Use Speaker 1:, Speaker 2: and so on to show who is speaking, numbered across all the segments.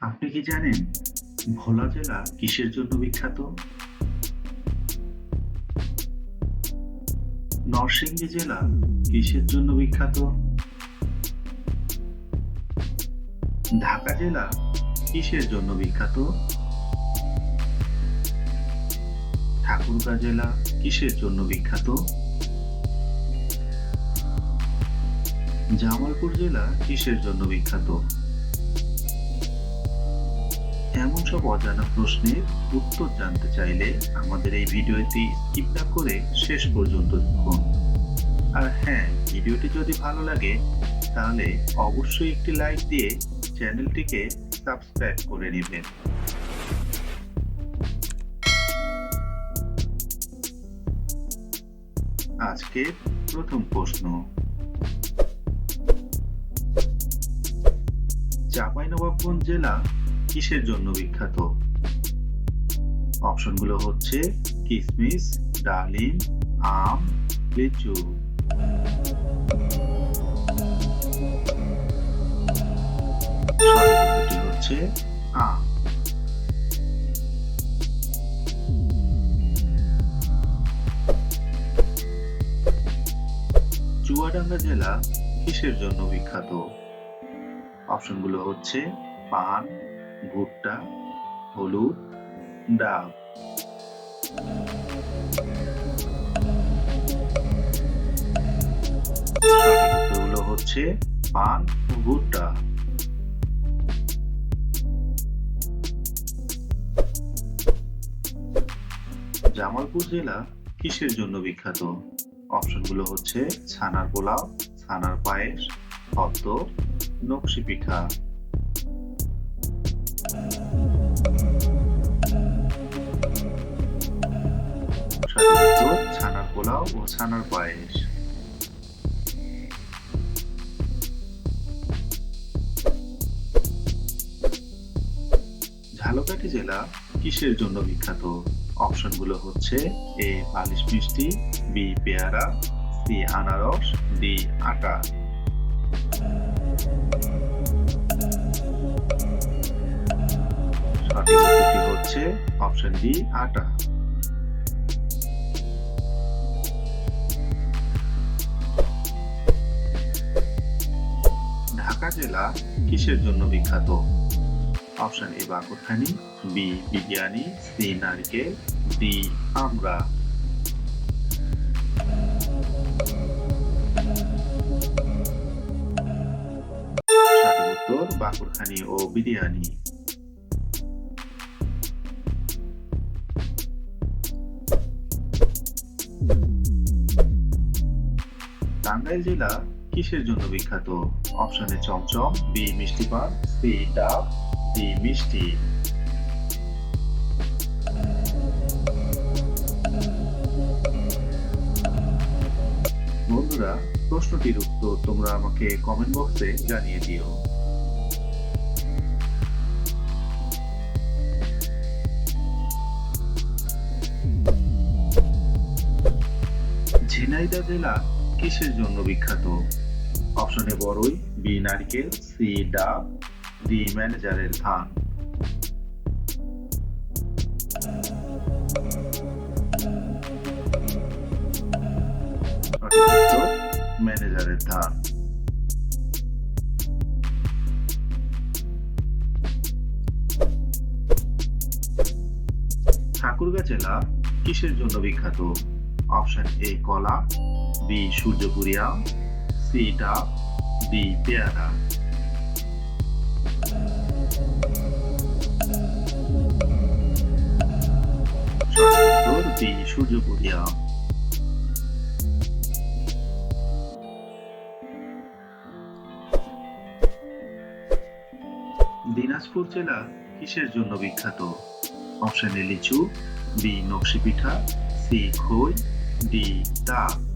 Speaker 1: আপনি কি জানেন ভোলা জেলা কিসের জন্য বিখ্যাত? নরসিংদী জেলা কিসের জন্য বিখ্যাত? ঢাকা জেলা কিসের জন্য বিখ্যাত? ঠাকুরগাঁ জেলা কিসের জন্য বিখ্যাত? জামালপুর জেলা কিসের জন্য বিখ্যাত? এমন সব অজানা প্রশ্নের উত্তর জানতে চাইলে আমাদের এই ভিডিওটি স্কিপ করে শেষ পর্যন্ত দেখুন। আর হ্যাঁ ভিডিওটি যদি ভালো লাগে, তাহলে অবশ্যই একটি লাইক দিয়ে চ্যানেলটিকে সাবস্ক্রাইব করে নেবেন। আজকের প্রথম প্রশ্ন। চাঁপাইনবাবগঞ্জ জেলা কিসের জন্য বিখ্যাত? অপশনগুলো হচ্ছে কিসমিস, ডালিম, আম, লিচু। হচ্ছে আম। চুয়াডাঙ্গা জেলা কিসের জন্য বিখ্যাত? অপশনগুলো হচ্ছে পান ভুট্টা, হলুদ সঠিক হচ্ছে পান ভুট্টা। জামালপুর জেলা কিসের জন্য বিখ্যাত? অপশনগুলো হচ্ছে ছানার পোলাও, ছানার পায়েস পদ্ম নকশি পিঠা। ছানার পোলাও ও ছানার পায়েস। ঝালকাঠি জেলা কিসের জন্য বিখ্যাত? অপশনগুলো হচ্ছে এ বালিশ মিষ্টি বি পেয়ারা সি আনারস ডি আটা। সঠিক উত্তরটি হচ্ছে অপশন ডি, আটা। ঢাকা জেলা কিসের জন্য বিখ্যাত? Option A, bakarkhani, B, biryani, C, নারকেল, ডি আমরা সঠিক উত্তর, বাকরখানি ও বিরিয়ানি। টাঙ্গাইল জেলা কিসের জন্য বিখ্যাত? অপশনে চমচম বি মিষ্টি পান সি ডাব ডি মিষ্টি। বন্ধুরা, প্রশ্নটির উত্তর তোমরা আমাকে কমেন্ট বক্সে জানিয়ে দিও। ঝিনাইদহ জেলা কিসের জন্য বিখ্যাত। অপশনে বড়ই বি নারকেল সি ডাব ডি ম্যানেজারের ধান। ম্যানেজারের ধান। ঠাকুরগাঁ জেলা কিসের জন্য বিখ্যাত? অপশন এ, কলা। বি সূর্যপুরিয়া সি ডাব ডি পেয়ারা। বি সূর্যপুরিয়া দিনাজপুর জেলা কিসের জন্য বিখ্যাত? অপশন লিচু, বি নকশি পিঠা সি খই, ডি ডাব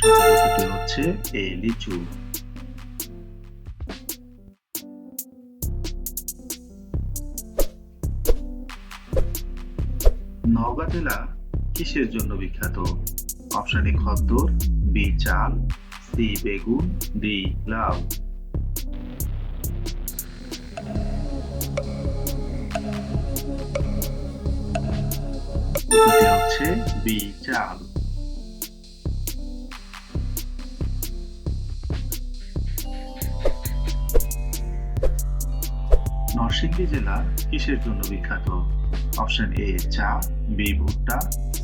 Speaker 1: উত্তরটি হচ্ছে এ লিচু নওগাঁ জেলা কিসের জন্য বিখ্যাত? অপশন এ খদ্দর বি চাল সি বেগুন ডি লাউ। হচ্ছে বি চাল। নরসিংদী জেলা কিসের জন্য বিখ্যাত? অপশন এ চা বি ভুট্টা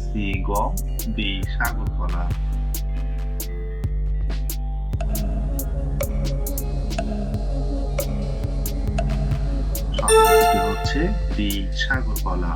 Speaker 1: সি গম বি সাগর কলা। হচ্ছে বি সাগর কলা।